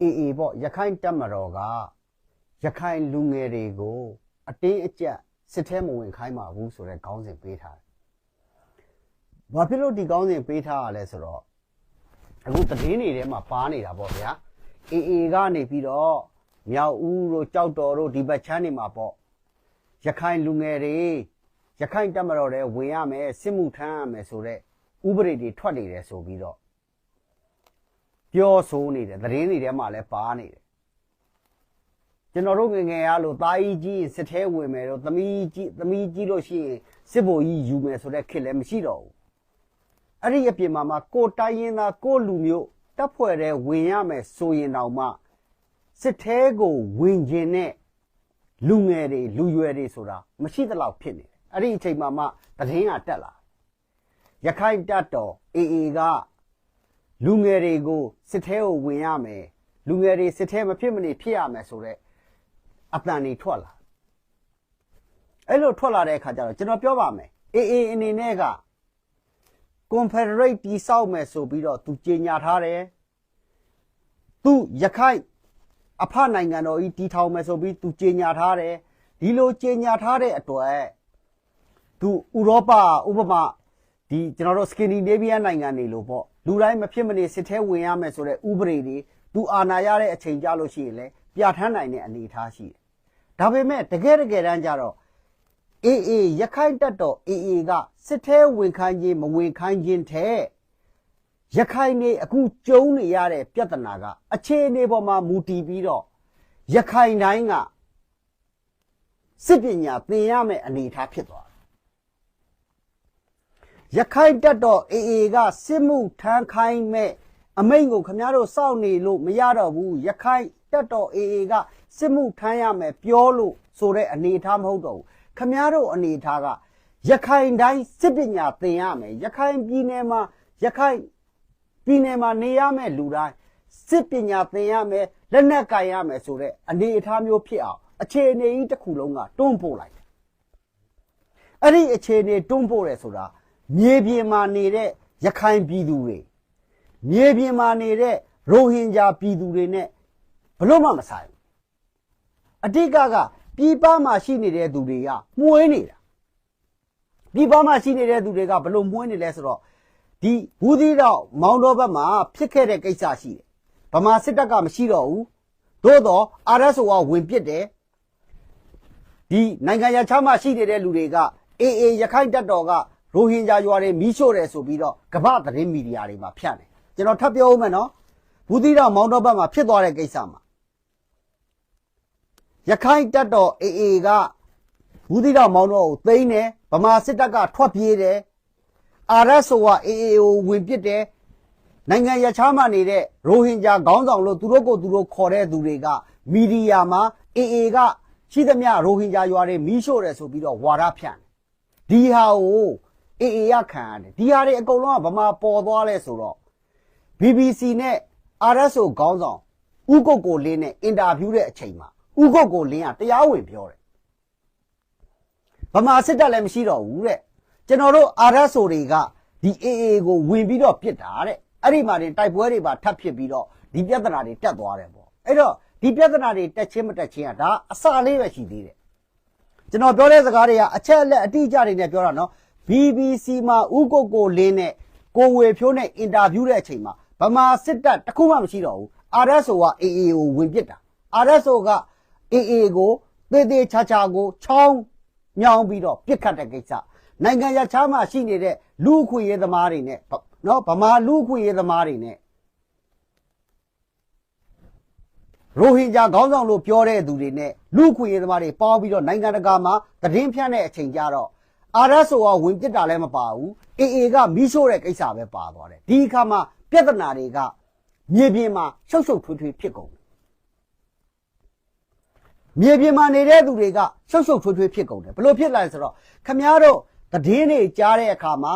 အေအေပေါ့ရခိုင်တပ်မတော်ကရခိုင်လူငယ်တွေကို အတင်းအကျပ်စစ်ထဲမဝင်ခိုင်းပါဘူးဆိုတဲ့ခေါင်းစဉ်ပေးထားတယ်။ဘာဖြစ်လို့ဒီခေါင်းစဉ်ပေးထားရလဲဆိုတော့အခုသတင်းတွေထဲမှာပါနေတာပေါ့ဗျာ။အေအေကနေပြီးတော့မြောက်ဦးတို့ကြောက်တော်တို့ဒီဘက်ချမ်းတွေမှာပေါ့ရခိုင်လူငယ်တွေရခိုင်တပ်မတော်တွေဝင်ရမယ်စစ်မှုထမ်းရမယ်ဆိုတော့ဥပဒေတွေထွက်နေတယ်ဆိုပြီးတော့ ပြောဆိုနေတယ်သတင်းတွေထဲမှာလည်းပါနေတယ်ကျွန်တော်တို့ငယ်ငယ်ရလို့တာကြီးကြီးစစ်သေးဝင်မယ်တော့သမီးကြီးသမီးကြီးလို့ရှိရင်စစ်ဘိုလ်ကြီးယူမယ်ဆိုတဲ့ခေတ်လည်းမရှိတော့ဘူးအဲ့ဒီအပြင်မှာမှကိုတိုင်းရင်သားကိုလူမျိုးတပ်ဖွဲ့တဲ့ဝင်ရမယ်ဆိုရင်တောင်မှစစ်သေးကိုဝင်ခြင်းနဲ့လူငယ်တွေလူရွယ်တွေဆိုတာမရှိသလောက်ဖြစ်နေတယ်အဲ့ဒီအချိန်မှာမှသတင်းကတက်လာရခိုင်တပ်တော်အေအေက လူငယ်တွေကိုစစ်ထဲကိုဝင်ရမယ်လူငယ်တွေစစ်ထဲမဖြစ်မနေဖြစ်ရမယ်ဆိုတော့အတန်တွေထွက်လာအဲ့လိုထွက်လာတဲ့အခါကျတော့ကျွန်တော်ပြောပါမယ်အေးအေးအနေနဲ့က Confederate တိဆောက်မယ်ဆိုပြီးတော့သူကြေညာထားတယ်သူရခိုင်အဖနိုင်ငံတော်ကြီးတီထောင်မယ်ဆိုပြီးသူကြေညာထားတယ်ဒီလိုကြေညာထားတဲ့အတွက်သူဥရောပဥပမာဒီကျွန်တော်တို့ Scandinavia နိုင်ငံတွေလို့ပေါ့ လူတိုင်းမဖြစ်မနေစစ်ထဲဝင်ရမယ်ဆိုတဲ့ဥပဒေတွေသူအာဏာရတဲ့အချိန်ကြလို့ရှိရင်လည်းပြဋ္ဌာန်းနိုင်တဲ့အနေအထားရှိတယ်ဒါပေမဲ့တကယ်တကယ်တမ်းကျတော့အေးအေးရခိုင်တက်တော်အေးအေးကစစ်ထဲဝင်ခိုင်းခြင်းမဝင်ခိုင်းခြင်းတဲ့ရခိုင်နေအခုကျုံနေရတဲ့ပြဿနာကအခြေအနေပေါ်မှာမူတည်ပြီးတော့ရခိုင်တိုင်းကစစ်ပညာသင်ရမယ့်အနေအထားဖြစ်သွားတယ် ရခိုင်တက်တော်အေးအေးကစစ်မှုထမ်းခိုင်းမဲ့အမိန့်ကိုခမည်းတော်စောင့်နေလို့မရတော့ဘူးရခိုင်တက်တော်အေးအေးကစစ်မှုထမ်းရမယ်ပြောလို့ဆိုတဲ့အနေအထားမဟုတ်တော့ဘူးခမည်းတော်အနေအထားကရခိုင်တိုင်းစစ်ပညာသင်ရမယ်ရခိုင်ပြည်နယ်မှာရခိုင်ပြည်နယ်မှာနေရမယ့်လူတိုင်းစစ်ပညာသင်ရမယ်လက်နက်ကင်ရမယ်ဆိုတဲ့အနေအထားမျိုးဖြစ်အောင်အခြေအနေကြီးတစ်ခုလုံးကတွန်းပို့လိုက်တယ်အဲ့ဒီအခြေအနေတွန်းပို့တယ်ဆိုတာ မြေပြင်မှာနေတဲ့ရခိုင်ပြည်သူတွေမြေပြင်မှာနေတဲ့ရိုဟင်ဂျာပြည်သူတွေနဲ့ဘလို့မှမဆိုင်ဘူးအတိတ်ကကပြည်ပမှာရှိနေတဲ့သူတွေကမှုေးနေတာပြည်ပမှာရှိနေတဲ့သူတွေကဘလို့မှုေးနေလဲဆိုတော့ဒီဘူးသီးတော့မောင်တော်ဘက်မှာဖြစ်ခဲ့တဲ့ကိစ္စရှိတယ်ဗမာစစ်တပ်ကမရှိတော့ဘူးသို့တော့ RSO ကဝင်ပစ်တယ်ဒီနိုင်ငံရခြားမှာရှိနေတဲ့လူတွေကအေးအေးရခိုင်တပ်တော်က ရိုဟင်ဂျာရွာတွေမီးရှို့တယ်ဆိုပြီးတော့ကမ္ဘာသတင်းမီဒီယာတွေမှာဖြန့်တယ်ကျွန်တော်ထပ်ပြောဦးမယ်နော်ဘူးသီးတော်မောင်တော်ဘက်မှာဖြစ်သွားတဲ့ကိစ္စမှာရခိုင်တပ်တော်အေးအေးကဘူးသီးတော်မောင်တော်ကိုသိမ်းတယ်ဗမာစစ်တပ်ကထွက်ပြေးတယ်အာရတ်ဆိုကအေးအေးကိုဝင်ပစ်တယ်နိုင်ငံရခြားမှာနေတဲ့ရိုဟင်ဂျာခေါင်းဆောင်လို့သူတို့ကိုသူတို့ခေါ်တဲ့သူတွေကမီဒီယာမှာအေးအေးကရှိသမျှရိုဟင်ဂျာရွာတွေမီးရှို့တယ်ဆိုပြီးတော့ဝါဒဖြန့်တယ်ဒီဟာကို အေးအေးရခံရတယ်ဒီဟာတွေအကုန်လုံးကဗမာပေါ်သွားလဲဆိုတော့ BBC နဲ့ RSO ခေါင်းဆောင်ဥကုတ်ကိုလင်းနဲ့အင်တာဗျူးတဲ့အချိန်မှာဥကုတ်ကိုလင်းကတရားဝင်ပြောတယ်ဗမာစစ်တပ်လည်းမရှိတော့ဘူးတဲ့ကျွန်တော်တို့ RSO တွေကဒီ AA ကိုဝင်ပြီးတော့ပြစ်တာတဲ့အဲ့ဒီမှာတင်တိုက်ပွဲတွေပါထပ်ဖြစ်ပြီးတော့ဒီပြဿနာတွေတက်သွားတယ်ပေါ့အဲ့တော့ဒီပြဿနာတွေတက်ချင်းမတက်ချင်းကဒါအစလေးပဲရှိသေးတယ်ကျွန်တော်ပြောတဲ့စကားတွေကအချက်အလက်အတိအကျတွေနဲ့ပြောတာနော် BBC မှာဥကုတ်ကိုလင်းနဲ့ကိုဝေဖြိုးနဲ့အင်တာဗျူးတဲ့အချိန်မှာဗမာစစ်တပ်တစ်ခုမှမရှိတော့ဘူး RSO က AA ကိုဝင်ပစ်တာ RSO က AA ကိုသေသေးချာချာကိုချောင်းမြောင်းပြီးတော့ပြစ်ခတ်တဲ့ကိစ္စနိုင်ငံရခြားမှာရှိနေတဲ့လူအခွင့်အရေးသမားတွေနဲ့နော်ဗမာလူအခွင့်အရေးသမားတွေနဲ့ရိုဟင်ဂျာခေါင်းဆောင်လို့ပြောတဲ့သူတွေနဲ့လူခွင့်ရေးသမားတွေပေါင်းပြီးတော့နိုင်ငံတကာမှာသတင်းဖြန့်တဲ့အချိန်ကြတော့ RSO ကဝင်ပစ်တာလည်းမပါဘူး AA ကမီးရှို့တဲ့ကိစ္စပဲပါသွားတယ်ဒီအခါမှာပြဿနာတွေကမြေပြင်မှာရှုပ်ရှုပ်ထွေးထွေးဖြစ်ကုန်တယ်မြေပြင်မှာနေတဲ့သူတွေကရှုပ်ရှုပ်ထွေးထွေးဖြစ်ကုန်တယ်ဘလို့ဖြစ်လာလဲဆိုတော့ခမည်းတော်သတင်းတွေကြားတဲ့အခါမှာ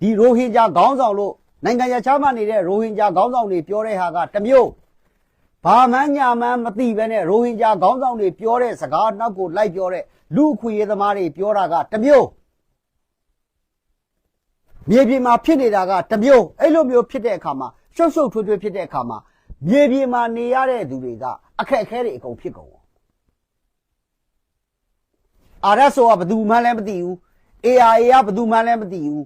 ဒီရိုဟင်ဂျာခေါင်းဆောင်လို့နိုင်ငံရခြားမှာနေတဲ့ရိုဟင်ဂျာခေါင်းဆောင်တွေပြောတဲ့ဟာကတစ်မျိုးဘာမှန်းညာမှန်းမသိပဲနဲ့ရိုဟင်ဂျာခေါင်းဆောင်တွေပြောတဲ့စကားနောက်ကိုလိုက်ပြောတဲ့လူအခွင့်အရေးသမားတွေပြောတာကတစ်မျိုး မြေပြင်မှာဖြစ်နေတာကတစ်မျိုးအဲ့လိုမျိုးဖြစ်တဲ့အခါမှာရှုပ်ရှုပ်ထွေးထွေးဖြစ်တဲ့အခါမှာမြေပြင်မှာနေရတဲ့သူတွေကအခက်အခဲတွေအကုန်ဖြစ်ကုန်ရောအာရက်ဆိုကဘယ်သူမှလည်းမသိဘူး AIA ကဘယ်သူမှလည်းမသိဘူး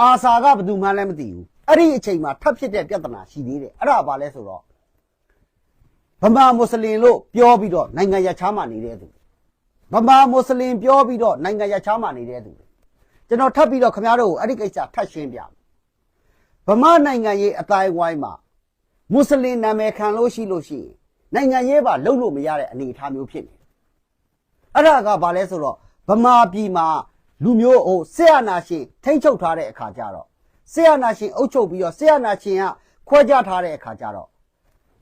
အာဆာကဘယ်သူမှလည်းမသိဘူးအဲ့ဒီအချိန်မှာထပ်ဖြစ်တဲ့ပြဿနာရှိသေးတယ်အဲ့ဒါဘာလဲဆိုတော့ဗမာမွတ်စလင်လို့ပြောပြီးတော့နိုင်ငံရခြားမှာနေတဲ့သူဗမာမွတ်စလင်ပြောပြီးတော့နိုင်ငံရခြားမှာနေတဲ့သူ ကျွန်တော်ထပ်ပြီးတော့ခင်ဗျားတို့ကိုအဲ့ဒီကိစ္စထပ်ရှင်းပြမယ်ဗမာနိုင်ငံရေးအတိုင်းဝိုင်းမှာမွတ်စလင်နာမည်ခံလို့ရှိလို့ရှိရင်နိုင်ငံရေးပါလုံးလို့မရတဲ့အနေအထားမျိုးဖြစ်နေတယ်။အဲ့ဒါကဘာလဲဆိုတော့ဗမာပြည်မှာလူမျိုးဟိုဆေယနာရှင်ထိမ့်ချုပ်ထားတဲ့အခါကျတော့ဆေယနာရှင်အုပ်ချုပ်ပြီးတော့ဆေယနာရှင်ကခွဲခြားထားတဲ့အခါကျတော့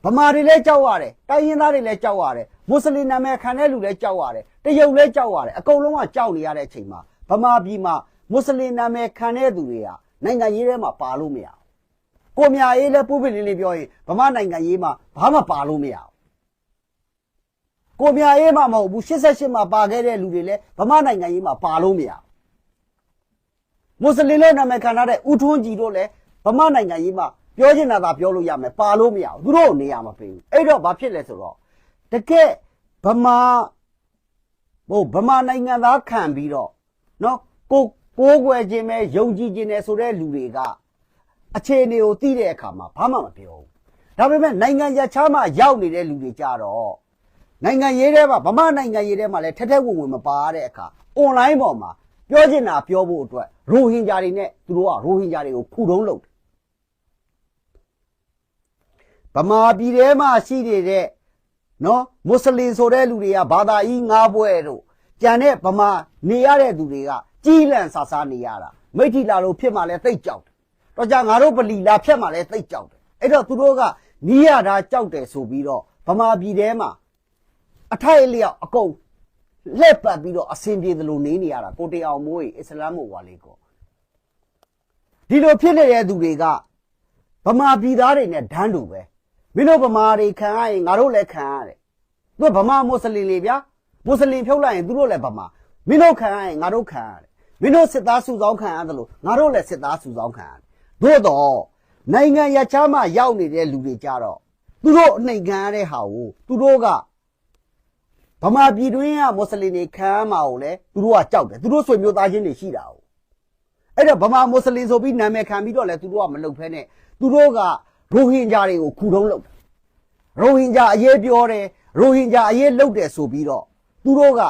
ဗမာတွေလည်းကြောက်ရတယ်တိုင်းရင်းသားတွေလည်းကြောက်ရတယ်မွတ်စလင်နာမည်ခံတဲ့လူလည်းကြောက်ရတယ်တရုတ်လည်းကြောက်ရတယ်အကုန်လုံးကကြောက်နေရတဲ့အချိန်မှာဗမာပြည်မှာ မွတ်စလင်နာမည်ခံတဲ့သူတွေကနိုင်ငံရေးထဲမှာပါလို့မရဘူး။ကိုမြအေးလည်းပုပိလင်းလေးပြောရင်ဗမာနိုင်ငံရေးမှာဘာမှပါလို့မရဘူး။ကိုမြအေးမှမဟုတ်ဘူး88မှာပါခဲ့တဲ့လူတွေလည်းဗမာနိုင်ငံရေးမှာပါလို့မရဘူး။မွတ်စလင်လည်းနာမည်ခံထားတဲ့ဥထွန်းကြည်တို့လည်းဗမာနိုင်ငံရေးမှာပြောချင်တာသာပြောလို့ရမယ်ပါလို့မရဘူး။သူတို့နေရာမပေးဘူး။အဲ့တော့ဘာဖြစ်လဲဆိုတော့တကယ်ဗမာဟိုဗမာနိုင်ငံသားခံပြီးတော့နော်ကို ကိုးကွယ်ခြင်းပဲယုံကြည်ခြင်းနဲ့ဆိုတဲ့လူတွေကအခြေအနေကိုသိတဲ့အခါမှာဘာမှမပြောဘူးဒါပေမဲ့နိုင်ငံရခြားမှာရောက်နေတဲ့လူတွေကြတော့နိုင်ငံရေးထဲမှာဗမာနိုင်ငံရေးထဲမှာလည်းထက်ထက်ဝင်ဝင်မပါတဲ့အခါအွန်လိုင်းပေါ်မှာပြောချင်တာပြောဖို့အတွက်ရိုဟင်ဂျာတွေနဲ့သူတို့ကရိုဟင်ဂျာတွေကိုဖူတုံးလုပ်တယ်ဗမာပြည်ထဲမှာရှိနေတဲ့နော်မွတ်စလင်ဆိုတဲ့လူတွေကဘာသာကြီးငါးဘွဲတို့ကြံတဲ့ဗမာနေရတဲ့သူတွေက ကြီးလန့်ဆာဆာနေရတာမိထီလာလို့ဖြစ်မှလည်းသိတ်ကြောက်တယ်တော့ကြာငါတို့ပလီလာဖြတ်မှလည်းသိတ်ကြောက်တယ်အဲ့တော့သူတို့ကနီးရတာကြောက်တယ်ဆိုပြီးတော့ဗမာပြည်ထဲမှာအထိုက်အလျောက်အကုန်လှက်ပတ်ပြီးတော့အစင်ပြေသလိုနေနေရတာကိုတေအောင်မိုးကြီးအစ္စလာမ်မို့ဝါလေးကိုဒီလိုဖြစ်နေတဲ့သူတွေကဗမာပြည်သားတွေနဲ့ဒန်းတူပဲမင်းတို့ဗမာတွေခံရရင်ငါတို့လည်းခံရတယ်သူကဗမာမွတ်စလင်တွေဗျာမွတ်စလင်ဖြုတ်လိုက်ရင်သူတို့လည်းဗမာမင်းတို့ခံရရင်ငါတို့ခံရတယ် မင်းတို့စစ်သားစုဆောင်းခံရတယ်လို့ငါတို့လည်းစစ်သားစုဆောင်းခံရတယ်သို့တော့နိုင်ငံရခြားမှာရောက်နေတဲ့လူတွေကြတော့သူတို့အနှိမ်ခံရတဲ့ဟာကိုသူတို့ကဗမာပြည်တွင်းကမွတ်စလင်တွေခံရမှာကိုလည်းသူတို့ကကြောက်တယ်သူတို့ဆွေမျိုးသားချင်းတွေရှိတာ哦အဲ့တော့ဗမာမွတ်စလင်ဆိုပြီးနာမည်ခံပြီးတော့လည်းသူတို့ကမလုပ်ဖဲနဲ့သူတို့ကရိုဟင်ဂျာတွေကိုခူတုံးလုပ်တယ်ရိုဟင်ဂျာအရေးပြောတယ်ရိုဟင်ဂျာအရေးလုပ်တယ်ဆိုပြီးတော့သူတို့က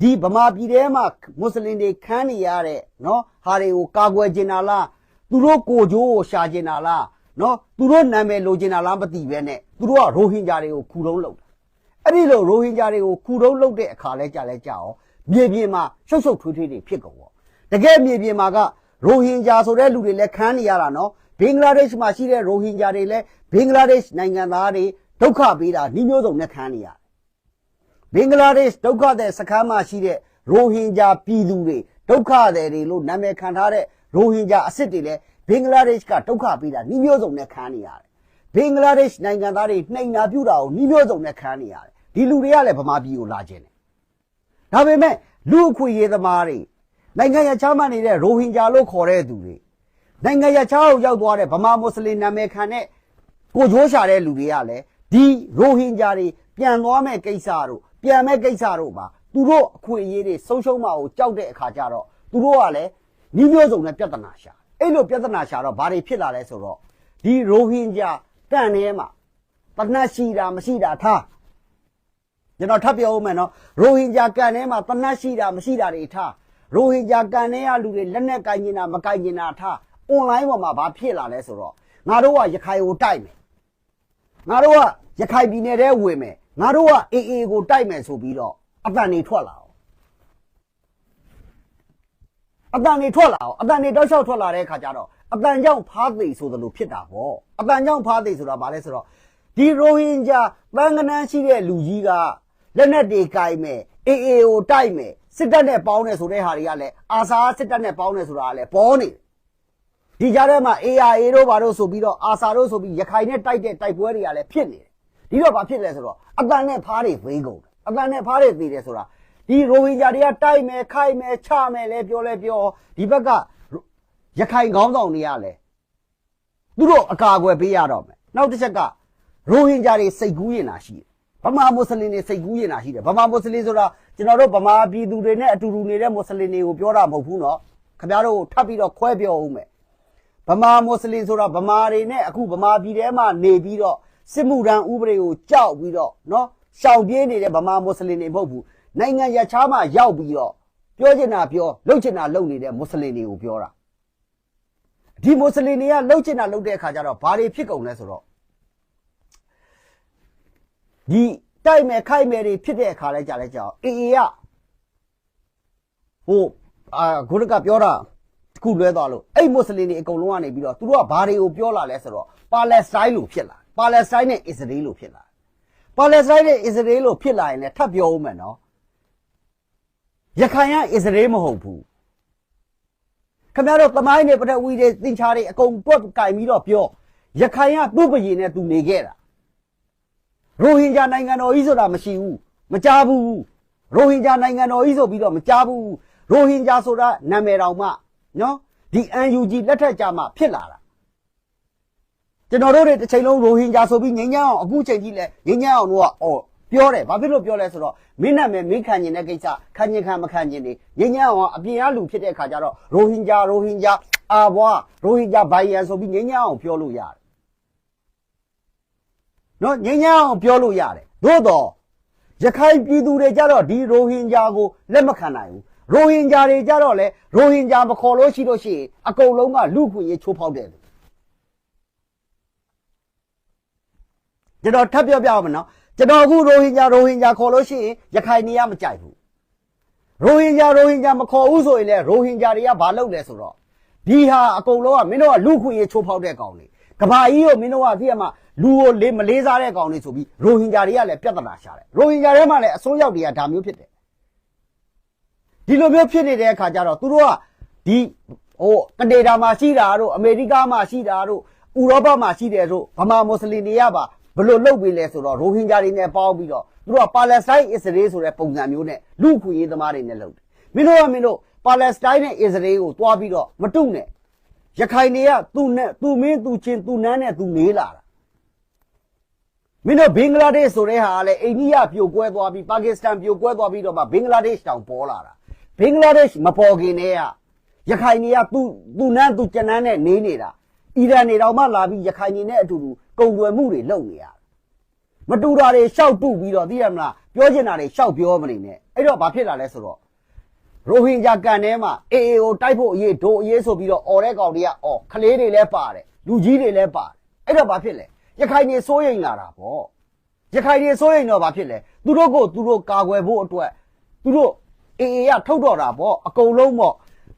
ဒီဗမာပြည်ထဲမှာမွတ်စလင်တွေခန်းနေရတဲ့နော်ဟာတွေကိုကာကွယ်ကျင်တာလားသူတို့ကိုကြိုးကိုရှာကျင်တာလားနော်သူတို့နာမည်လိုချင်တာလားမသိပဲနဲ့သူတို့ကရိုဟင်ဂျာတွေကိုခူတုံးလုပ်တာအဲ့ဒီလိုရိုဟင်ဂျာတွေကိုခူတုံးလုပ်တဲ့အခါလဲကြာလဲကြာအောင်မြေပြင်မှာရှုပ်ရှုပ်ထွေးထွေးတွေဖြစ်ကုန်ပေါ့တကယ်မြေပြင်မှာကရိုဟင်ဂျာဆိုတဲ့လူတွေလည်းခန်းနေရတာနော်ဘင်္ဂလားဒေ့ရှ်မှာရှိတဲ့ရိုဟင်ဂျာတွေလည်းဘင်္ဂလားဒေ့ရှ်နိုင်ငံသားတွေဒုက္ခပေးတာနှီးမျိုးစုံနဲ့ခန်းနေရတယ် ဘင်္ဂလားဒေ့ရှ်ဒုက္ခသည်စခန်းမှာရှိတဲ့ရိုဟင်ဂျာပြည်သူတွေဒုက္ခသည်တွေလို့နာမည်ခံထားတဲ့ရိုဟင်ဂျာအစ်စ်တွေလည်းဘင်္ဂလားဒေ့ရှ်ကဒုက္ခပေးတာနှီးမျိုးစုံနဲ့ခံနေရတယ်။ဘင်္ဂလားဒေ့ရှ်နိုင်ငံသားတွေနှိမ်နာပြုတာကိုနှီးမျိုးစုံနဲ့ခံနေရတယ်။ဒီလူတွေကလည်းဗမာပြည်ကိုလာခြင်းတယ်။ဒါပေမဲ့လူအခွင့်အရေးသမားတွေနိုင်ငံရခြားမှနေတဲ့ရိုဟင်ဂျာလို့ခေါ်တဲ့သူတွေနိုင်ငံရခြားကိုရောက်သွားတဲ့ဗမာမွတ်စလင်နာမည်ခံတဲ့ကိုကြိုးရှာတဲ့လူတွေကလည်းဒီရိုဟင်ဂျာတွေပြန်သွားမဲ့ကိစ္စတို့ ပြန်မဲ့ကိစ္စတို့ပါသူတို့အခွင့်အရေးတွေဆုံးရှုံးမှာကိုကြောက်တဲ့အခါကျတော့သူတို့ကလည်းနှီးမျိုးစုံနဲ့ပြဿနာရှာအဲ့လိုပြဿနာရှာတော့ဘာတွေဖြစ်လာလဲဆိုတော့ဒီရိုဟင်ဂျာကန့်ထဲမှာတနတ်ရှိတာမရှိတာထားကျွန်တော်ထပ်ပြောဦးမယ်နော်ရိုဟင်ဂျာကန့်ထဲမှာတနတ်ရှိတာမရှိတာတွေထားရိုဟင်ဂျာကန့်ထဲကလူတွေလက်နဲ့ကင်နေတာမကင်နေတာထားအွန်လိုင်းပေါ်မှာဘာဖြစ်လာလဲဆိုတော့ငါတို့ကရခိုင်ကိုတိုက်မယ်ငါတို့ကရခိုင်ပြည်နယ်ထဲဝင်မယ် ငါတို့ကအေးအေးကိုတိုက်မယ်ဆိုပြီးတော့အတန်နေထွက်လာအောင်အတန်နေထွက်လာအောင်အတန်နေတောက်လျှောက်ထွက်လာတဲ့အခါကျတော့အတန်ကြောင့်ဖားသိဆိုသလိုဖြစ်တာပေါ့အတန်ကြောင့်ဖားသိဆိုတာဘာလဲဆိုတော့ဒီရိုဟင်ဂျာတန်ကနန်းရှိတဲ့လူကြီးကလက်နက်တွေကင်မယ်အေးအေးကိုတိုက်မယ်စစ်တပ်နဲ့ပေါင်းတယ်ဆိုတဲ့ဟာတွေကလည်းအာစာစစ်တပ်နဲ့ပေါင်းတယ်ဆိုတာကလည်းပေါ်နေတယ်ဒီကြားထဲမှာ AIA တို့ဘာတို့ဆိုပြီးတော့အာဆာတို့ဆိုပြီးရခိုင်နဲ့တိုက်တဲ့တိုက်ပွဲတွေကလည်းဖြစ်နေတယ် ဒီတော့ဘာဖြစ်လဲဆိုတော့အတန်နဲ့ဖားတွေဝေးကုန်တယ်အတန်နဲ့ဖားတွေသေးတယ်ဆိုတာဒီရိုဟင်ဂျာတွေကတိုက်မယ်ခိုက်မယ်ချမယ်လဲပြောလဲပြောဒီဘက်ကရခိုင်ခေါင်းဆောင်တွေကလည်းသူတို့အကာအကွယ်ပေးရတော့မယ်နောက်တစ်ချက်က ရိုဟင်ဂျာတွေစိတ်ကူးရင်တာရှိတယ်ဗမာမွတ်စလင်တွေစိတ်ကူးရင်တာရှိတယ်ဗမာမွတ်စလင်ဆိုတာကျွန်တော်တို့ဗမာပြည်သူတွေနဲ့အတူတူနေတဲ့မွတ်စလင်တွေကိုပြောတာမဟုတ်ဘူးเนาะခင်ဗျားတို့ထပ်ပြီးတော့ခွဲပြောအောင်မယ်ဗမာမွတ်စလင်ဆိုတာဗမာတွေနဲ့အခုဗမာပြည်ထဲမှာနေပြီးတော့ စစ်မှုရန်ဥပဒေကိုကြောက်ပြီးတော့နော်ရှောင်ပြေးနေတဲ့ဗမာမွတ်စလင်တွေမဟုတ်ဘူးနိုင်ငံရခြားမှာရောက်ပြီးတော့ပြောချင်တာပြောလုပ်ချင်တာလုပ်နေတဲ့မွတ်စလင်တွေကိုပြောတာဒီမွတ်စလင်တွေကလုပ်ချင်တာလုပ်တဲ့အခါကျတော့ဘာတွေဖြစ်ကုန်လဲဆိုတော့ဒီတိုက်မယ်ခိုက်မယ်တွေဖြစ်တဲ့အခါလဲကြာလဲကြာအေအေကဟိုအာဂုဏကပြောတာတခုလွဲသွားလို့အဲ့မွတ်စလင်တွေအကုန်လုံးကနေပြီးတော့သူတို့ကဘာတွေကိုပြောလာလဲဆိုတော့ပါလက်စတိုင်းလိုဖြစ်လာ ပါလက်စတိုင်းနဲ့အစ္စရေးလို့ဖြစ်လာပါလက်စတိုင်းနဲ့အစ္စရေးလို့ဖြစ်လာရင်လည်းထပ်ပြောဦးမယ်နော်ရခိုင်ကအစ္စရေးမဟုတ်ဘူးခင်ဗျားတို့သမိုင်းတွေပထဝီတွေသင်္ချာတွေအကုန်တွက်ကင်ပြီးတော့ပြောရခိုင်ကသူ့ဘရင်နဲ့သူနေခဲ့တာရိုဟင်ဂျာနိုင်ငံတော်ကြီးဆိုတာမရှိဘူးမကြားဘူးရိုဟင်ဂျာနိုင်ငံတော်ကြီးဆိုပြီးတော့မကြားဘူးရိုဟင်ဂျာဆိုတာနာမည်တော်မှနော်ဒီ UNG လက်ထက်ကြမှာဖြစ်လာတာ ကျွန်တော်တို့တွေတစ်ချိန်လုံးရိုဟင်ဂျာဆိုပြီးငိမ့်ညမ်းအောင်အခုချိန်ကြီးလဲငိမ့်ညမ်းအောင်တို့ကအော်ပြောတယ်ဘာဖြစ်လို့ပြောလဲဆိုတော့မင်းနာမည်မင်းခံကျင်တဲ့ကိစ္စခံကျင်ခံမခံကျင်နေငိမ့်ညမ်းအောင်အပြင်အလူဖြစ်တဲ့အခါကျတော့ရိုဟင်ဂျာရိုဟင်ဂျာအာဘွားရိုဟင်ဂျာဘိုင်ယန်ဆိုပြီးငိမ့်ညမ်းအောင်ပြောလို့ရတယ်နော်ငိမ့်ညမ်းအောင်ပြောလို့ရတယ်သို့တော့ရခိုင်ပြည်သူတွေကြတော့ဒီရိုဟင်ဂျာကိုလက်မခံနိုင်ဘူးရိုဟင်ဂျာတွေကြတော့လေရိုဟင်ဂျာမခေါ်လို့ရှိလို့ရှိရင်အကုန်လုံးကလူခွင့်ရေးချိုးဖောက်တယ် ကျွန်တော်ထပ်ပြောပြအောင်မနော်ကျွန်တော်အခုရိုဟင်ဂျာရိုဟင်ဂျာခေါ်လို့ရှိရင်ရခိုင်နေရမကြိုက်ဘူးရိုဟင်ဂျာရိုဟင်ဂျာမခေါ်ဘူးဆိုရင်လည်းရိုဟင်ဂျာတွေကဘာလုပ်လဲဆိုတော့ဒီဟာအကုန်လုံးကမင်းတို့ကလူခွင့်ရေးချိုးဖောက်တဲ့ကောင်တွေကဘာကြီးကိုမင်းတို့ကသိရမှာလူကိုလေးမလေးစားတဲ့ကောင်တွေဆိုပြီးရိုဟင်ဂျာတွေကလည်းပြဿနာရှာတယ်ရိုဟင်ဂျာတွေမှလည်းအစိုးရောက်တွေကဒါမျိုးဖြစ်တယ်ဒီလိုမျိုးဖြစ်နေတဲ့အခါကျတော့သူတို့ကဒီဟိုကနေဒါမှာရှိတာတို့အမေရိကမှာရှိတာတို့ဥရောပမှာရှိတယ်တို့ဗမာမွတ်စလင်တွေကပါ ဘယ်လိုလုပ်ပြီးလဲဆိုတော့ရိုဟင်ဂျာတွေနဲ့ပေါင်းပြီးတော့သူတို့ကပါလက်စတိုင်းအစ္စရေးဆိုတဲ့ပုံစံမျိုးနဲ့လူခွင့်ရေးသမားတွေနဲ့လုပ်တယ်မင်းတို့ကမင်းတို့ပါလက်စတိုင်းနဲ့အစ္စရေးကိုတွားပြီးတော့မတုနဲ့ရခိုင်တွေကသူ့နဲ့သူ့မင်းသူ့ချင်းသူ့နန်းနဲ့သူနေလာတာမင်းတို့ဘင်္ဂလားဒေ့ရှ်ဆိုတဲ့ဟာကလည်းအိန္ဒိယပြိုကွဲသွားပြီးပါကစ္စတန်ပြိုကွဲသွားပြီးတော့မှဘင်္ဂလားဒေ့ရှ်တောင်ပေါ်လာတာဘင်္ဂလားဒေ့ရှ်မပေါ်ခင်တည်းကရခိုင်တွေကသူ့သူ့နန်းသူ့ကျန်နန်းနဲ့နေနေတာအီရန်တွေတော့မှလာပြီးရခိုင်တွေနဲ့အတူတူ ကုန်သွယ်မှုတွေလုပ်နေရတယ်မတူတာတွေရှောက်တုပြီးတော့သိရမလားပြောချင်တာတွေရှောက်ပြောမနေနဲ့အဲ့တော့ဘာဖြစ်လာလဲဆိုတော့ရိုဟင်ဂျာကန်ထဲမှာအေအေကိုတိုက်ဖို့အရေးဒိုအရေးဆိုပြီးတော့អော်တဲ့ကောင်တွေကអော်ခလေးတွေလည်းပါတယ်လူကြီးတွေလည်းပါတယ်အဲ့တော့ဘာဖြစ်လဲရခိုင်တွေစိုးရိမ်လာတာပေါ့ရခိုင်တွေစိုးရိမ်တော့ဘာဖြစ်လဲသူတို့ကိုသူတို့ကာကွယ်ဖို့အတွက်သူတို့အေအေကထုတ်တော့တာပေါ့အကုန်လုံးပေါ့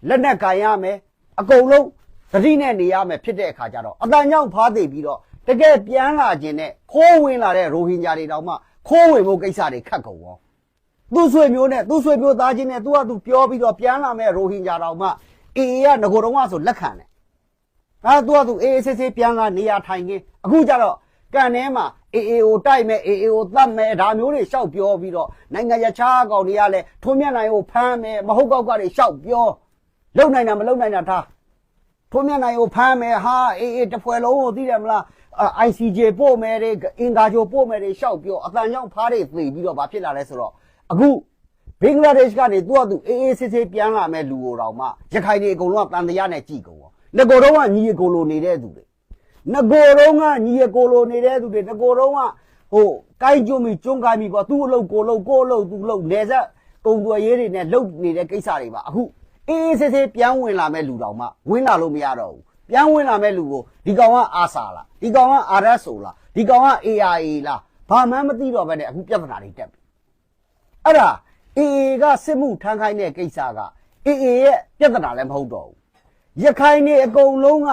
လက်နက်ကန်ရမယ်အကုန်လုံးသတိနဲ့နေရမယ်ဖြစ်တဲ့အခါကျတော့အတန်ကြောင့်ဖားသိပြီးတော့ တကယ်ပြန်လာခြင်းနဲ့ခိုးဝင်လာတဲ့ရိုဟင်ဂျာတွေတောင်မှခိုးဝင်ဖို့ကိစ္စတွေခက်ကုန်ရောသူ့ဆွေမျိုးနဲ့သူ့ဆွေမျိုးသားချင်းနဲ့သူကသူပြောပြီးတော့ပြန်လာမဲ့ရိုဟင်ဂျာတောင်မှအေအေကငကိုတုံးကဆိုလက်ခံတယ်။အဲသူကသူအေအေဆေးဆေးပြန်လာနေရထိုင်ခင်းအခုကျတော့ကန်ထဲမှာအေအေကိုတိုက်မဲ့အေအေကိုတတ်မဲ့ဒါမျိုးတွေရှောက်ပြောပြီးတော့နိုင်ငံရခြားကောင်တွေကလည်းထုံးမြတ်နိုင်ကိုဖမ်းမယ်မဟုတ်ကောက်ကတွေရှောက်ပြောလုံနိုင်တာမလုံနိုင်တာထား ထုံးမြတ်နိုင်ကိုဖမ်းမယ်ဟာအေးအေးတစ်ဖွဲ့လုံးကိုသိတယ်မလားအာ ICJ ပို့မယ်တဲ့အင်္ဂါဂျိုပို့မယ်တွေရှောက်ပြောအတန်ကြောင့်ဖားတွေသေပြီးတော့ဘာဖြစ်လာလဲဆိုတော့အခုဘင်္ဂလားဒေ့ရှ်ကနေသူ့အတူအေးအေးဆေးဆေးပြန်လာမဲ့လူကိုတောင်မှရခိုင်တွေအကုန်လုံးကတန်တရားနဲ့ကြည်ကုန်ရောငကိုတော့ကညီအကိုလိုနေတဲ့သူတွေငကိုတော့ကညီအကိုလိုနေတဲ့သူတွေငကိုတော့ကဟိုကိုင်းကျွမီကျွန်းကိုင်းမီပေါ့သူ့အလုပ်ကိုလုပ်ကိုအလုပ်သူလုပ်နေဆက်ကုံသွယ်ရေးတွေနဲ့လုပ်နေတဲ့ကိစ္စတွေပါအခု အေးအေးဆေးဆေးပြန်ဝင်လာမဲ့လူတောင်မှဝင်လာလို့မရတော့ဘူးပြန်ဝင်လာမဲ့လူကိုဒီကောင်ကအာဆာလားဒီကောင်ကအာရက်ဆိုလားဒီကောင်က AIA လားဘာမှမသိတော့ဘဲနဲ့အခုပြဿနာတွေတက်ပြီအဲ့ဒါ AA ကစစ်မှုထမ်းခိုင်းတဲ့ကိစ္စက AA ရဲ့ပြဿနာလည်းမဟုတ်တော့ဘူးရခိုင်နေအကုန်လုံးက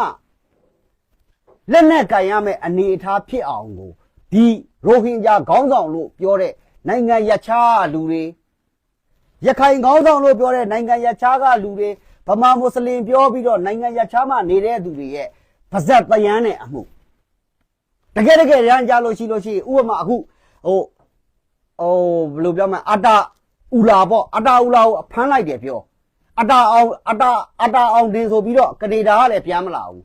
လက်နဲ့ကန်ရမယ့်အနေအထားဖြစ်အောင်ကိုဒီရိုဟင်ဂျာခေါင်းဆောင်လို့ပြောတဲ့နိုင်ငံရခြားလူတွေ ရခိုင်ခေါင်းဆောင်လို့ပြောတဲ့နိုင်ငံရခြားကလူတွေဗမာမွတ်စလင်ပြောပြီးတော့နိုင်ငံရခြားမှာနေတဲ့သူတွေရဲ့ပါဇက်တယန်းနဲ့အမှုတကယ်တကယ်ရမ်းကြလို့ရှိလို့ရှိရင်ဥပမာအခုဟိုဟိုဘယ်လိုပြောမလဲအတာဥလာပေါ့အတာဥလာကိုဖမ်းလိုက်တယ်ပြောအတာအောင်အတာအတာအောင်တင်ဆိုပြီးတော့ကနေဒါကလည်းပြန်မလာဘူး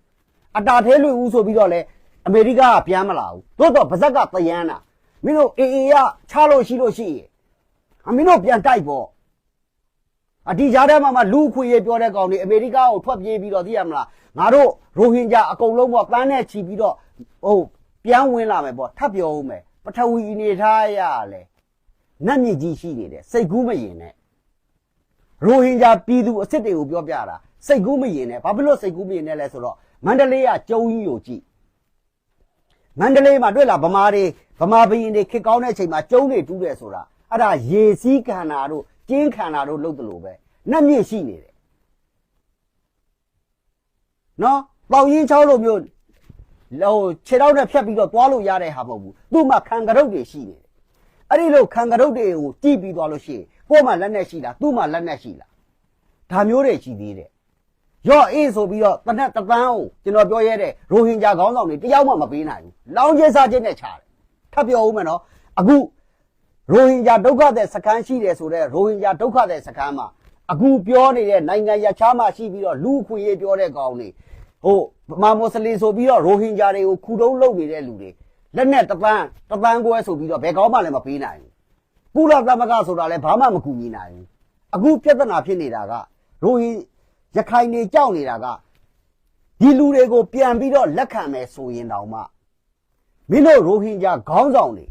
အတာသေးလွင်ဦးဆိုပြီးတော့လည်းအမေရိကကပြန်မလာဘူးသို့တော့ဗဇက်ကတယန်းတာမင်းတို့အေအေကချလို့ရှိလို့ရှိရင်အမင်းတို့ပြန်တိုက်ပေါ့ အဒီကြားထဲမှာမှလူအခွင့်ရေးပြောတဲ့ကောင်တွေအမေရိကကိုထွက်ပြေးပြီးတော့သိရမလားငါတို့ရိုဟင်ဂျာအကုန်လုံးပေါ့တန်းနဲ့ချီပြီးတော့ဟိုပြန်ဝင်လာမယ်ပေါ့ထပ်ပြောဦးမယ်ပထဝီအနေထားရလဲနတ်မြင့်ကြီးရှိနေတယ်စိတ်ကူးမရင်နဲ့ရိုဟင်ဂျာပြည်သူအစ်စ်တွေကိုပြောပြတာစိတ်ကူးမရင်နဲ့ဘာဖြစ်လို့စိတ်ကူးမရင်နဲ့လဲဆိုတော့မန္တလေးကကျုံကြီးကိုကြည့်မန္တလေးမှာတွေ့လားဗမာတွေဗမာဘရင်တွေခစ်ကောင်းတဲ့အချိန်မှာကျုံတွေတူးတယ်ဆိုတာအဲ့ဒါရေစည်းခန္ဓာတို့ ကျင်းခန္ဓာတို့လုပ်တယ်လို့ပဲနှက်မြင့်ရှိနေတယ်နော်ပေါင်ရင်ချောင်းလိုမျိုးဟိုခြေထောက်နဲ့ဖြတ်ပြီးတော့သွားလို့ရတဲ့ဟာမဟုတ်ဘူးသူ့မှာခံကရုတ်တွေရှိနေတယ်အဲ့ဒီလိုခံကရုတ်တွေကိုကြည့်ပြီးသွားလို့ရှိရင်ကို့မှာလက်နဲ့ရှိလားသူ့မှာလက်နဲ့ရှိလားဒါမျိုးတွေရှိသေးတယ်ရော့အေးဆိုပြီးတော့တနက်တပန်းကိုကျွန်တော်ပြောရဲတဲ့ရိုဟင်ဂျာခေါင်းဆောင်တွေတယောက်မှမပေးနိုင်ဘူးလောင်းကျဲစားခြင်းနဲ့ခြားတယ်ထပ်ပြောဦးမယ်နော်အခု ရိုဟင်ဂျာဒုက္ခတဲ့စခန်းရှိတယ်ဆိုတော့ရိုဟင်ဂျာဒုက္ခတဲ့စခန်းမှာအခုပြောနေတဲ့နိုင်ငံရခြားမှရှိပြီးတော့လူအခွင့်အရေးပြောတဲ့ကောင်တွေဟိုဗမာမွတ်စလင်ဆိုပြီးတော့ရိုဟင်ဂျာတွေကိုခူတုံးလုပ်နေတဲ့လူတွေလက်နဲ့တပန်းတပန်းကွဲဆိုပြီးတော့ဘယ်ကောင်းမှလည်းမပေးနိုင်ဘူးကုလသမဂ္ဂဆိုတာလည်းဘာမှမကူညီနိုင်ဘူးအခုပြဿနာဖြစ်နေတာကရိုဟင်ရခိုင်နေကြောက်နေတာကဒီလူတွေကိုပြန်ပြီးတော့လက်ခံမယ်ဆိုရင်တောင်မှမင်းတို့ရိုဟင်ဂျာခေါင်းဆောင်တွေ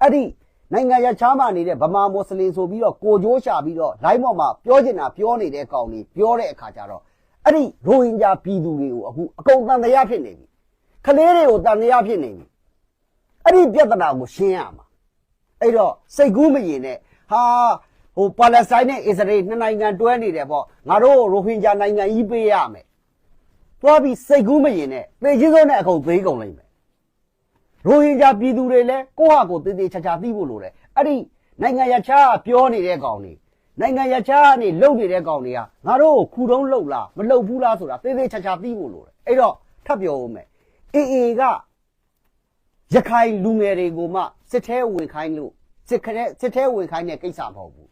အဲ့ဒီ နိုင်ငံရခြားမှနေတဲ့ဗမာမွတ်စလင်ဆိုပြီးတော့ကိုကြိုးရှာပြီးတော့ line ပေါ်မှာပြောချင်တာပြောနေတဲ့ကောင်တွေပြောတဲ့အခါကျတော့အဲ့ဒီရိုဟင်ဂျာပြည်သူတွေကိုအခုအကုန်တန်တရားဖြစ်နေပြီခလေးတွေကိုတန်တရားဖြစ်နေပြီအဲ့ဒီပြဿနာကိုရှင်းရမှာအဲ့တော့စိတ်ကူးမရင်နဲ့ဟာဟိုပါလက်စတိုင်းနဲ့အစ္စရေးနှစ်နိုင်ငံတွဲနေတယ်ပေါ့ငါတို့ရိုဟင်ဂျာနိုင်ငံကြီးပေးရမယ်သွားပြီးစိတ်ကူးမရင်နဲ့သေချင်းစုံနဲ့အခုသေးကုန်လိမ့်မယ် ရိုဟင်ဂျာပြည်သူတွေလည်းကိုယ့်ဟာကိုယ်သေသေးချာချာသိဖို့လိုတယ်အဲ့ဒီနိုင်ငံရခြားကပြောနေတဲ့ကောင်တွေနိုင်ငံရခြားကနေလှုပ်နေတဲ့ကောင်တွေကငါတို့ကိုခူတုံးလှုပ်လားမလှုပ်ဘူးလားဆိုတာသေသေးချာချာသိဖို့လိုတယ်အဲ့တော့ထပ်ပြောဦးမယ်အေအေကရခိုင်လူငယ်တွေကိုမှစစ်ထဲဝင်ခိုင်းလို့စစ်ခဲစစ်ထဲဝင်ခိုင်းတဲ့ကိစ္စမဟုတ်ဘူး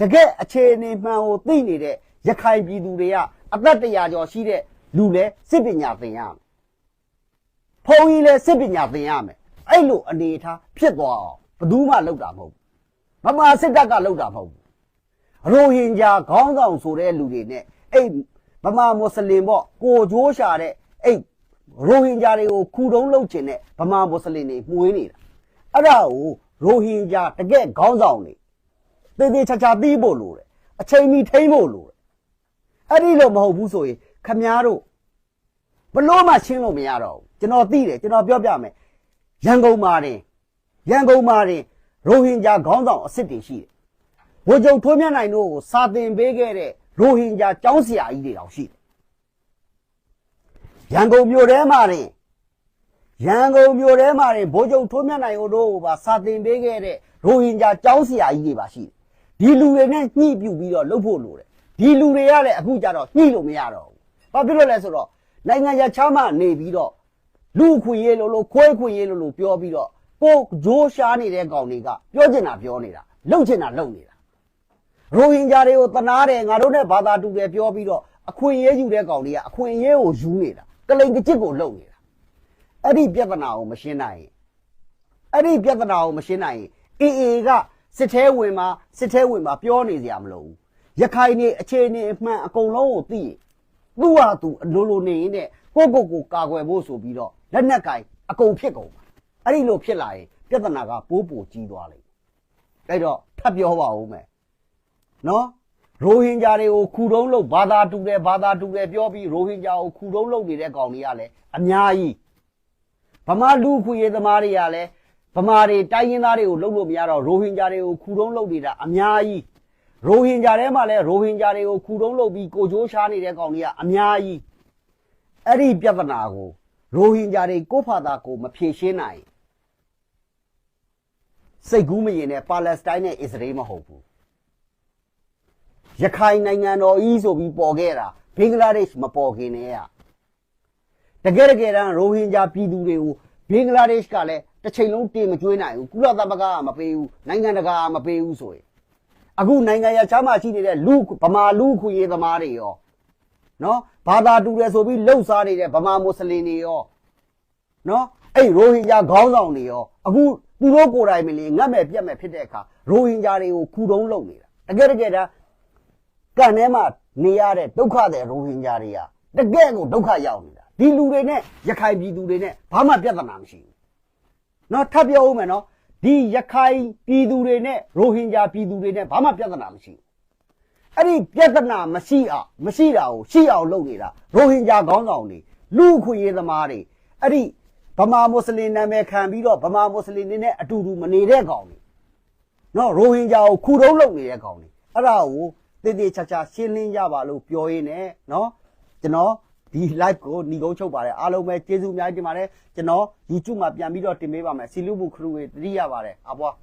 တကယ်အခြေအနေမှန်ကိုသိနေတဲ့ရခိုင်ပြည်သူတွေကအသက်တရာကျော်ရှိတဲ့လူလဲစစ်ပညာသင်ရမယ် ဖုန်းကြီးလဲစစ်ပညာသင်ရမယ်အဲ့လိုအနေအထားဖြစ်သွားအောင်ဘယ်သူမှလုပ်တာမဟုတ်ဘူးမမစစ်တပ်ကလုပ်တာမဟုတ်ဘူးရိုဟင်ဂျာခေါင်းဆောင်ဆိုတဲ့လူတွေနဲ့အဲ့ဗမာမွတ်စလင်ပေါ့ကိုကြိုးရှာတဲ့အဲ့ရိုဟင်ဂျာတွေကိုခူတုံးလုပ်ခြင်းနဲ့ဗမာမွတ်စလင်တွေမှုေးနေတာအဲ့ဒါကိုရိုဟင်ဂျာတကယ့်ခေါင်းဆောင်တွေသေသေးချာချာသိဖို့လိုတယ်အချိန်မီထိမ့်ဖို့လိုတယ်အဲ့ဒီလိုမဟုတ်ဘူးဆိုရင်ခမားတို့ ဘလို့မှရှင်းလို့မရတော့ဘူးကျွန်တော်သိတယ်ကျွန်တော်ပြောပြမယ်ရန်ကုန်မှာတင်ရန်ကုန်မှာတင်ရိုဟင်ဂျာခေါင်းဆောင်အစ်စ်တွေရှိတယ်ဘိုးချုပ်ထွေးမြတ်နိုင်တို့ကိုစာသင်ပေးခဲ့တဲ့ရိုဟင်ဂျာကျောင်းဆရာကြီးတွေတောင်ရှိတယ်ရန်ကုန်မြို့ထဲမှာတင်ရန်ကုန်မြို့ထဲမှာတင်ဘိုးချုပ်ထွေးမြတ်နိုင်တို့ကိုပါစာတင်ပေးခဲ့တဲ့ရိုဟင်ဂျာကျောင်းဆရာကြီးတွေပါရှိတယ်ဒီလူတွေနဲ့ညှိပြုတ်ပြီးတော့လုပ်ဖို့လိုတယ်ဒီလူတွေကလည်းအခုကျတော့ညှိလို့မရတော့ဘူးဘာဖြစ်လို့လဲဆိုတော့ နိုင်ငံရခြားမှနေပြီးတော့လူအခွင့်ရေးလို့လို့ခွဲခွင့်ရေးလို့လို့ပြောပြီးတော့ကိုဂျိုးရှားနေတဲ့ကောင်တွေကပြောချင်တာပြောနေတာလုပ်ချင်တာလုပ်နေတာရိုဟင်ဂျာတွေကိုတနာတယ်ငါတို့နဲ့ဘာသာတူတယ်ပြောပြီးတော့အခွင့်အရေးယူတဲ့ကောင်တွေကအခွင့်အရေးကိုယူနေတာကလိန်ကကြစ်ကိုလုံနေတာအဲ့ဒီပြဿနာကိုမရှင်းနိုင်ရင်အဲ့ဒီပြဿနာကိုမရှင်းနိုင်ရင်အေအေကစစ်သေးဝင်မှာစစ်သေးဝင်မှာပြောနေစရာမလိုဘူးရခိုင်နေအခြေအနေအမှန်အကုန်လုံးကိုသိရင် သူ့ဟာသူအလိုလိုနေရင်နဲ့ကိုယ့်ကိုယ်ကိုကာကွယ်ဖို့ဆိုပြီးတော့လက်နက်ကင်အကုန်ဖြစ်ကုန်ပါအဲ့ဒီလိုဖြစ်လာရင်ပြဿနာကပိုးပိုကြီးသွားလိမ့်မယ်အဲ့တော့ထပ်ပြောပါဦးမယ်နော်ရိုဟင်ဂျာတွေကိုခူတုံးလို့ဘာသာတူတယ်ဘာသာတူတယ်ပြောပြီးရိုဟင်ဂျာကိုခူတုံးလုပ်နေတဲ့ကောင်တွေကလည်းအများကြီးဗမာလူခွေရေးသမားတွေကလည်းဗမာတွေတိုင်းရင်းသားတွေကိုလုပ်လို့မရတော့ရိုဟင်ဂျာတွေကိုခူတုံးလုပ်နေတာအများကြီး ရိုဟင်ဂျာထဲမှာလည်းရိုဟင်ဂျာတွေကိုခူတုံးလုပ်ပြီးကိုကြိုးရှားနေတဲ့ကောင်တွေကအများကြီးအဲ့ဒီပြဿနာကိုရိုဟင်ဂျာတွေကိုယ့်ဖာသာကိုမဖြေရှင်းနိုင်စိတ်ကူးမရင်နဲ့ပါလက်စတိုင်းနဲ့အစ္စရေးမဟုတ်ဘူးရခိုင်နိုင်ငံတော်ကြီးဆိုပြီးပေါ်ခဲ့တာဘင်္ဂလားဒေ့ရှ်မပေါ်ခင်နဲ့ကတကယ်တကယ်တမ်းရိုဟင်ဂျာပြည်သူတွေကိုဘင်္ဂလားဒေ့ရှ်ကလည်းတစ်ချိန်လုံးတင်မကျွေးနိုင်ဘူးကုလသမဂ္ဂကမပေးဘူးနိုင်ငံတကာကမပေးဘူးဆိုရင် အခုနိုင်ငံရခြားမှာရှိနေတဲ့လူဗမာလူခွေရေးသမားတွေရောနော်ဘာသာတူတယ်ဆိုပြီးလှုပ်ရှားနေတဲ့ဗမာမွတ်စလင်တွေရောနော်အဲ့ရိုဟင်ဂျာခေါင်းဆောင်တွေရောအခုသူတို့ကိုယ်တိုင်မလီငတ်မဲ့ပြက်မဲ့ဖြစ်တဲ့အခါရိုဟင်ဂျာတွေကိုခုတုံးလုပ်နေတာတကယ်တကယ်တမ်းကန်ထဲမှာနေရတဲ့ဒုက္ခတဲ့ရိုဟင်ဂျာတွေကတကယ်ကိုဒုက္ခရောက်နေတာဒီလူတွေနဲ့ရခိုင်ပြည်သူတွေနဲ့ဘာမှပြဿနာမရှိဘူးနော်ထပ်ပြောဦးမယ်နော် ဒီရခိုင်ပြည်သူတွေနဲ့ရိုဟင်ဂျာပြည်သူတွေနဲ့ဘာမှပြဿနာမရှိဘူးအဲ့ဒီပြဿနာမရှိအောင်မရှိတာကိုရှိအောင်လုပ်နေတာရိုဟင်ဂျာခေါင်းဆောင်တွေလူအခွင့်အရေးသမားတွေအဲ့ဒီဗမာမွတ်စလင်နာမည်ခံပြီးတော့ဗမာမွတ်စလင်တွေနဲ့အတူတူမနေတဲ့ကောင်တွေနော်ရိုဟင်ဂျာကိုခုတုံးလုပ်နေတဲ့ကောင်တွေအဲ့ဒါကိုတည်တည်ချာချာရှင်းလင်းကြပါလို့ပြောရင်းနဲ့နော်ကျွန်တော် ဒီ live ကိုညီကုန်းချုပ်ပါတယ်အားလုံးပဲကျေးဇူးအများကြီးတင်ပါတယ်ကျွန်တော် YouTube မှာပြန်ပြီးတော့တင်ပေးပါမယ်စီလူမှုခရူတွေတတိရပါတယ်အဘွား